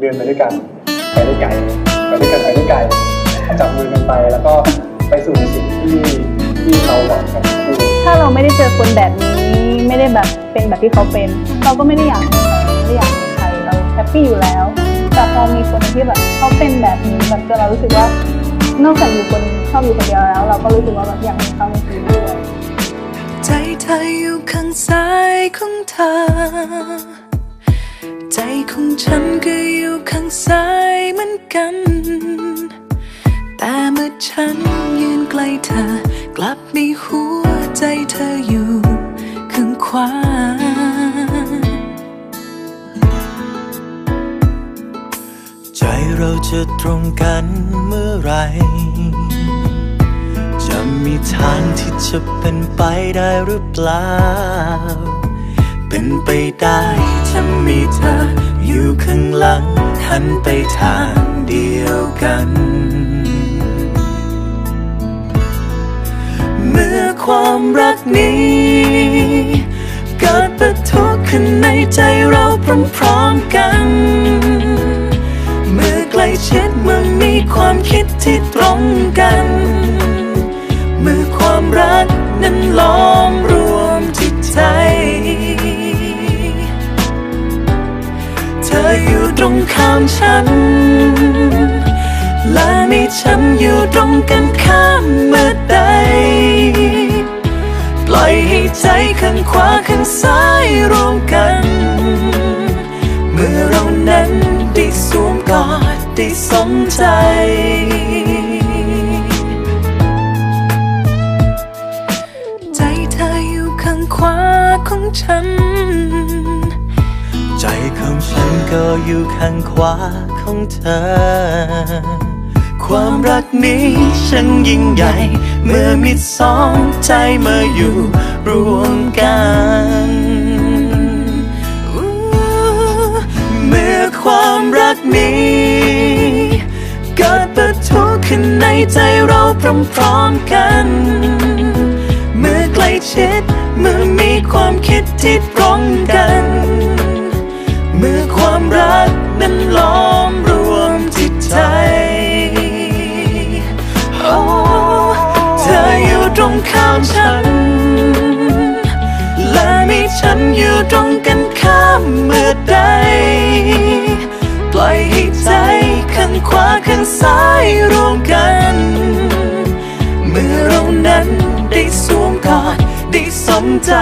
เดินไปด้วยกันไปได้ไกลไปด้วยกันไปได้ไกลจับมือกันไปแล้วก็ไปสู่ในสิ่งที่ที่เราหวังกันทั้งคู่ถ้าเราไม่ได้เจอคนแบบนี้ไม่ได้แบบเป็นแบบที่เขาเป็น เราก็ไม่ได้อยากมีใครไม่ได้อยากมีใครเราแฮปปี้อยู่แล้ว แต่พอมีคนที่แบบเขาเป็นแบบนี้แบบจนเรารู้สึกว่านอกจากอยู่คนชอบอยู่คนเดียวแล้ว เราก็รู้สึกว่าแบบอยากมีเขาในชีวิตด้วยใจเธออยู่ข้างซ้ายของเธอ ใจของฉันก็ อยู่ข้ายเหมือนกัน แต่เมื่อฉันยืนใกล้เธอ กลับมีหัวใจเธออยู่ข้างขวาใจเราจะตรงกันเมื่อไรจะมีทางที่จะเป็นไปได้หรือเปล่า เป็นไปได้ถ้ามีเธออยู่ข้างหลัง หันไปทางเดียวกัน เมื่อความรักนี้ เกิดปะทุขึ้นในใจเราพร้อมๆกัน เมื่อใกล้ชิดเมื่อมีความคิดที่ตรงกัน เมื่อความรักนั้นล้อมร และมีฉันอยู่ตรงกันข้ามเมื่อใด ปล่อยให้ใจข้างขวาข้างซ้ายรวมกัน เมื่อเรานั้นได้สวมกอดได้สมใจใจเธออยู่ข้างขวาของฉัน ก็อยู่ข้างขวาของเธอ ความรักนี้ช่างยิ่งใหญ่ เมื่อมีสองใจมาอยู่รวมกันเมื่อความรักนี้เกิดปะทุขึ้นในใจเราพร้อมๆกันเมื่อใกล้ชิดเมื่อมีความคิดที่ตรงกัน ตรงข้ามฉัน และมีฉันอยู่ตรงกันข้ามเมื่อใด ปล่อยให้ใจข้างขวาข้างซ้ายรวมกัน เมื่อเรานั้นได้สวมกอดได้สมใจ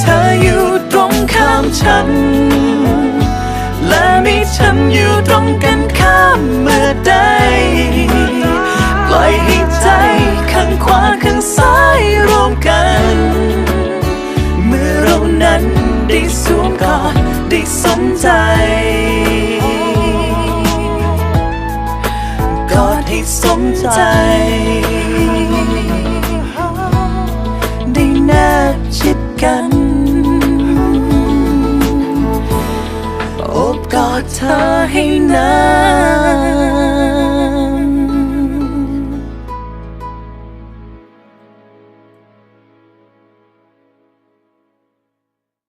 เธออยู่ตรงข้ามฉัน และมีฉันอยู่ตรงกัน ใจ กอดให้สมใจ ได้แนบชิดกัน โอบกอดเธอให้นาน